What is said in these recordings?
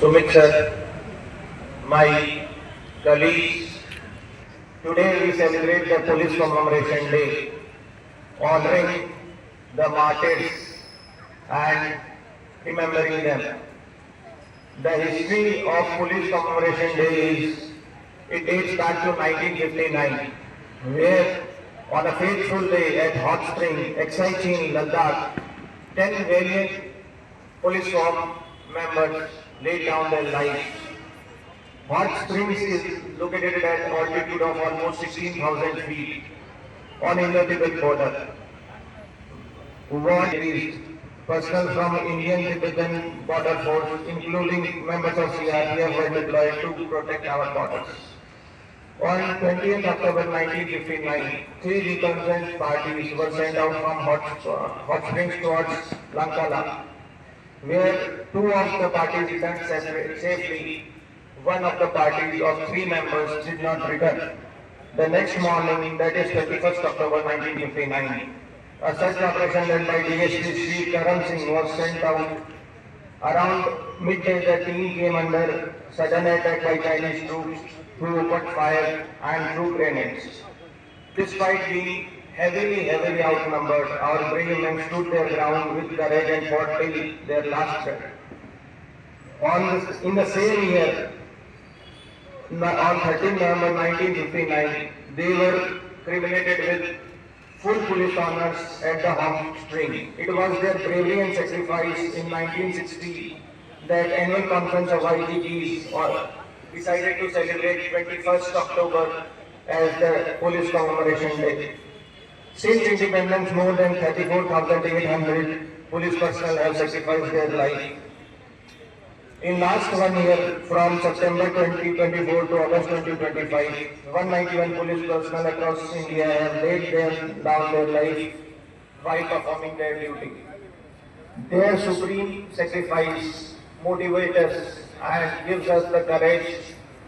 Sumit sir, my colleagues, today we celebrate the Police Commemoration Day, honoring the martyrs and remembering them. The history of Police Commemoration Day is, it dates back to 1959, where on a fateful day at Hot Spring, Exciting, Ladakh, 10 valiant police form members laid down their lives. Hot Springs is located at altitude of almost 16,000 feet on Indo-Tibet border. One personnel from Indian Tibetan border force, including members of CRPF were deployed to protect our borders. On 20th October 1959, three reconnaissance parties were sent out from Hot, uh, Hot Springs towards Lankala, where two of the separate- safely. One of the parties of three members did not return. The next morning, that is 21st October 1959, a search operation led by DSP Sri Karan Singh was sent out. Around midday, the team came under sudden attack by Chinese troops through open fire and through grenades. Despite being heavily, heavily outnumbered, our brave men stood their ground with courage and fought till their last breath. On in the same year, on 13 November 1959, they were cremated with full police honors at the home spring. It was their bravery and sacrifice in 1960 that annual conference of IGPs decided to celebrate 21st October as the police commemoration day. Since independence, more than 34,800 police personnel have sacrificed their life. In last one year, from September 2024 to August 2025, 191 police personnel across India have laid down their life while performing their duty. Their supreme sacrifice motivates us and gives us the courage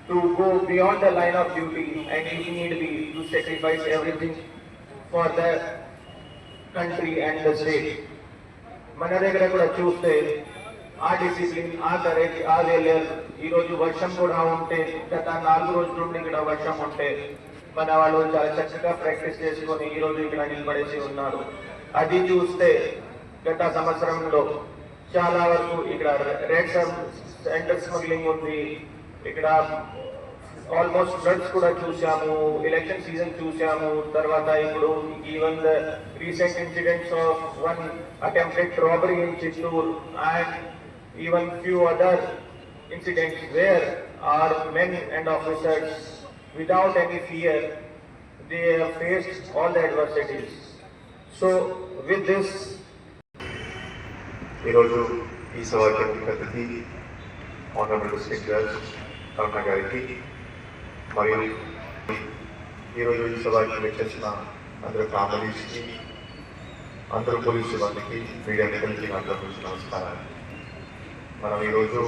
to go beyond the line of duty and if need be to sacrifice everything for the country and the state మన దగ్గర కూడా చూస్తే ఆ discipline ఆ courage ఆ వేలియర్ ఈరోజు వర్షం కూడా ఉంటే గత నాలుగు రోజుల నుండి ఇక్కడ వర్షం ఉంటే మన వాళ్ళు చాలా చక్కగా ప్రాక్టీస్ చేసుకొని ఈ రోజు ఇక్కడ నిలబడేసి ఉన్నారు. అది చూస్తే గత సంవత్సరంలో చాలా వరకు ఇక్కడ రెడ్ సెంటర్ స్మగ్లింగ్ ఉంది. ఇక్కడ ఆల్మోస్ట్ ఫ్లడ్స్ కూడా చూసాము ఎలక్షన్ సీజన్ చూసాము తర్వాత ఇప్పుడు even the recent incidents of one attempted robbery in Chittoor and even few other incidents where our men and officers without any fear they face all the adversities so with this ఈరోజు ఈ సభకి అతిథి honourable district judge కరుణ గారికి మరియు ఈరోజు ఈ సభకి వచ్చేసిన అందరూ ఫ్యామిలీస్కి అందరూ పోలీస్ సిబ్బందికి మీడియా మిత్రులకి నా నమస్కారాలు. మనం ఈరోజు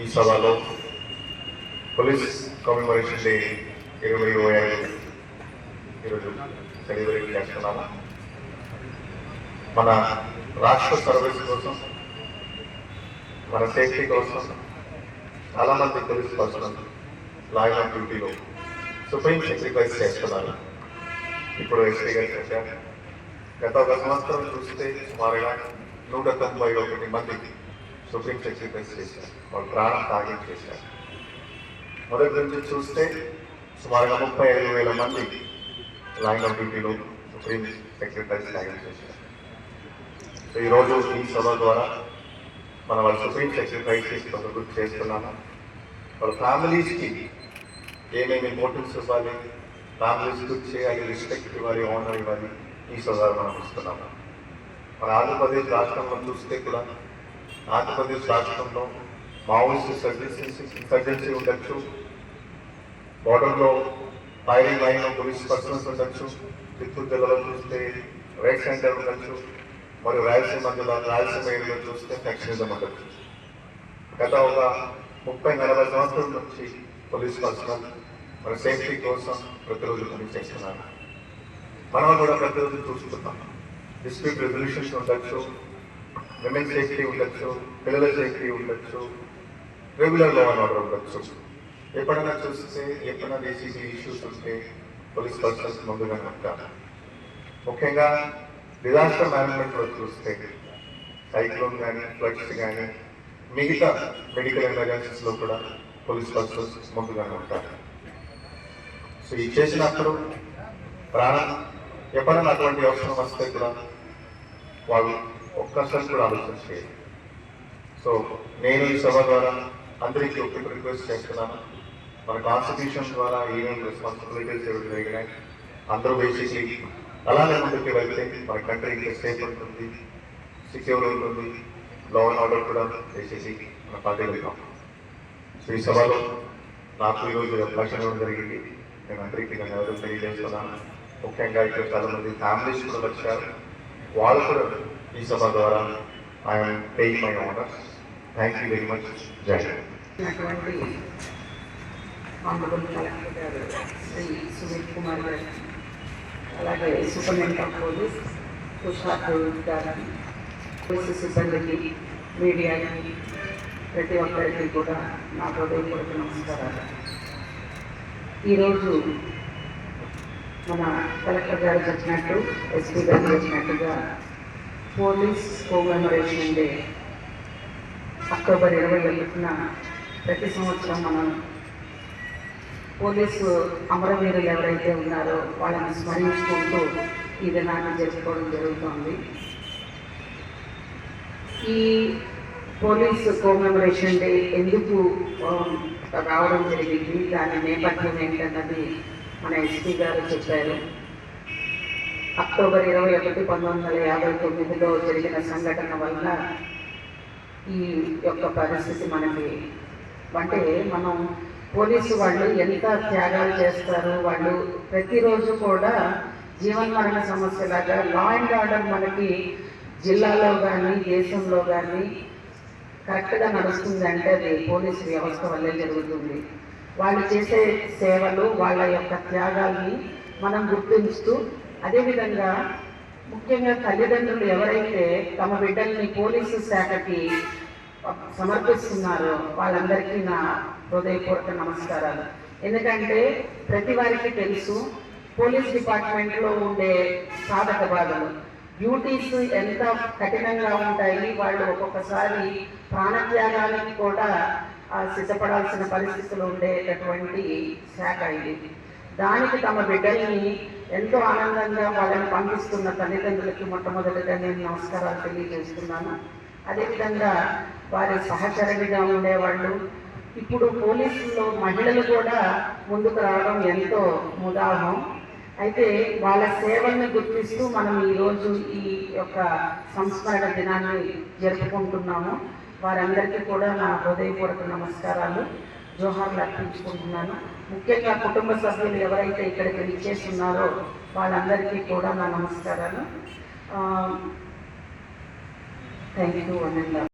ఈ సభలో పోలీస్ కమ్యూమరేషన్ డే ఇరవై ఇరవై ఐదు ఈరోజు సెలబ్రేట్ చేస్తున్నాము. మన రాష్ట్ర సర్వీస్ కోసం మన సేఫ్టీ కోసం చాలామంది పోలీస్ పర్సనల్ లైన్ ఆఫ్ డ్యూటీలో సుప్రీం సాక్రిఫైస్ చేస్తున్నారు. ఇప్పుడు ఎస్పీ గారు చెప్పారు గత ఒక సంవత్సరం చూస్తే సుమారుగా నూట తొంభై ఒకటి మంది సుప్రీం సాక్రిఫైస్ చేశారు. వాళ్ళు ప్రాణం తాగి చేశారు. మొదటి నుంచి చూస్తే సుమారుగా ముప్పై ఐదు వేల మంది లైన్ ఆఫ్ డ్యూటీలో సుప్రీం సాక్రిఫైస్ త్యాగం చేశారు. ఈరోజు ఈ సభ ద్వారా మన వాళ్ళు సుప్రీం సాక్రిఫైస్ చేసి గుర్తు చేస్తున్నాము వాళ్ళ ఫ్యామిలీస్కి ఏమేమి ఇంపార్టెన్స్ ఇవ్వాలి? ఫ్యామిలీస్ గుర్తు చేయాలి రెస్పెక్ట్ ఇవ్వాలి ఆనర్ ఇవ్వాలి. ఈ సభ మనం ఇస్తున్నాము. మన ఆంధ్రప్రదేశ్ రాష్ట్రంలో చూస్తే కూడా ఆంధ్రప్రదేశ్ రాష్ట్రంలో మావోయిస్ట్ సర్వీసెస్ ఇన్సర్జెన్సీ ఉండొచ్చు. బార్డర్లో ఫైరింగ్ లైన్ పోలీస్ పర్సన్స్ ఉండొచ్చు. చిత్తూరు జిల్లాలో చూస్తే రైట్ సెంటర్ ఉండొచ్చు. మరియు రాయలసీమ జిల్లా రాయలసీమ ఏరియాలో చూస్తే ఫ్యాక్షనిజం ఉండొచ్చు. గత ఒక ముప్పై నలభై సంవత్సరాల నుంచి పోలీస్ పర్సనల్ మన సేఫ్టీ కోసం ప్రతిరోజు పని చేస్తున్నారు మనం కూడా ప్రతిరోజు చూస్తున్నాం డిస్ప్యూట్ రెజల్యూషన్స్ ఉండొచ్చు విమెన్ సేఫ్టీ ఉండొచ్చు పిల్లల సేఫ్టీ ఉండొచ్చు రెగ్యులర్లో ఆర్డర్ ఉండొచ్చు. ఎప్పుడైనా చూస్తే ఎప్పుడైనా డీసీసీ ఇష్యూస్ ఉంటే పోలీస్ పర్సన్స్ ముందుగా ఉంటారు ముఖ్యంగా డిజాస్టర్ మేనేజ్మెంట్లో చూస్తే సైక్లోన్ కానీ ఫ్లడ్స్ కానీ మిగతా మెడికల్ ఎమర్జెన్సీస్లో కూడా పోలీస్ పర్సన్స్ ముందుగానే ఉంటారు. సో ఇది చేసినప్పుడు ప్రాణం ఎప్పుడైనా అటువంటి అవసరం వస్తే కూడా వాళ్ళు ఒక్కసారి కూడా ఆలోచన చేయాలి సో నేను ఈ సభ ద్వారా అందరికీ ఒక రిక్వెస్ట్ చేస్తున్నాను. మన కాన్స్టిట్యూషన్ ద్వారా ఏమేమి రెస్పాన్సిబిలిటీస్ ఎవరు జరిగినాయి అందరూ బేసిక్లీ అలానే ముందుకు వెళ్తే మన కంట్రీ ఇంకా సేఫ్ ఉంటుంది సెక్యూర్ ఉంటుంది లా అండ్ ఆర్డర్ కూడా బేసిక్లీ మన పార్టీ వెళ్తాం ఈ సభలో నాకు ఈరోజు అవకాశం ఇవ్వడం జరిగింది. నేను అందరికీ ధన్యవాదాలు తెలియజేస్తున్నాను. ముఖ్యంగా ఇక్కడ చాలా మంది ఫ్యామిలీస్ కూడా వచ్చారు. వాళ్ళు కూడా ఈ సభ ద్వారా I'm paying my honours. Thank you very much. జై హింద్. ఉన్నటువంటి ఆనరబుల్ కలెక్టర్ గారు శ్రీ సునీల్ కుమార్ గారు అలాగే సూపరింటెండెంట్ ఆఫ్ పోలీస్ పుష్పాదేవ్ గారు పోలీసు సిబ్బందికి మీడియాకి ప్రతి ఒక్కరికి కూడా నా హృదయపూర్వక నమస్కారాలు ఈరోజు మన కలెక్టర్ గారు చెప్పినట్టు ఎస్పీ గారు చెప్పినట్టుగా పోలీస్ కోమెమరేషన్ డే అక్టోబర్ ఇరవై ఒకటిన ప్రతి సంవత్సరం మనం పోలీసు అమరవీరులు ఎవరైతే ఉన్నారో వాళ్ళని స్మరించుకుంటూ ఈ దినాన్ని జరుపుకోవడం జరుగుతోంది. ఈ పోలీస్ కోమెమరేషన్ డే ఎందుకు um, రావడం జరిగింది? దాని నేపథ్యం ఏంటన్నది మన ఎస్పీ గారు చెప్పారు. అక్టోబర్ ఇరవై ఒకటి పంతొమ్మిది వందల యాభై తొమ్మిదిలో జరిగిన సంఘటన వల్ల ఈ యొక్క పరిస్థితి మనకి అంటే మనం పోలీసు వాళ్ళు ఎంత త్యాగాలు చేస్తారు వాళ్ళు ప్రతిరోజు కూడా జీవన్మరణ సమస్యలాగా లా అండ్ ఆర్డర్ మనకి జిల్లాలో కానీ దేశంలో కానీ కరెక్ట్గా నడుస్తుంది అంటే అది పోలీసు వ్యవస్థ వల్లే జరుగుతుంది. వాళ్ళు చేసే సేవలు వాళ్ళ యొక్క త్యాగాల్ని మనం గుర్తించుతూ అదేవిధంగా ముఖ్యంగా తల్లిదండ్రులు ఎవరైతే తమ బిడ్డల్ని పోలీసు శాఖకి సమర్పిస్తున్నారో వాళ్ళందరికీ నా హృదయపూర్వక నమస్కారాలు. ఎందుకంటే ప్రతి వారికి తెలుసు పోలీస్ డిపార్ట్మెంట్లో ఉండే సాధక బాధలు. డ్యూటీస్ ఎంత కఠినంగా ఉంటాయి వాళ్ళు ఒక్కొక్కసారి ప్రాణత్యాగానికి కూడా సిద్ధపడాల్సిన పరిస్థితులు ఉండేటటువంటి శాఖ ఇది. దానికి తమ బిడ్డల్ని ఎంతో ఆనందంగా వాళ్ళని పంపిస్తున్న తల్లిదండ్రులకి మొట్టమొదటిగా నేను నమస్కారాలు తెలియజేస్తున్నాను. అదేవిధంగా వారి సహచరుడిగా ఉండేవాళ్ళు ఇప్పుడు పోలీసుల్లో మహిళలు కూడా ముందుకు రావడం ఎంతో ముదాహం. అయితే వాళ్ళ సేవల్ని గుర్తిస్తూ మనం ఈరోజు ఈ యొక్క సంస్మరణ దినాన్ని జరుపుకుంటున్నాము. వారందరికీ కూడా నా హృదయపూర్వక నమస్కారాలు. జోహార్లు అర్పించుకుంటున్నాను. ముఖ్యంగా కుటుంబ సభ్యులు ఎవరైతే ఇక్కడికి విచ్చేస్తున్నారో వాళ్ళందరికీ కూడా నా నమస్కారాలు. Thank you and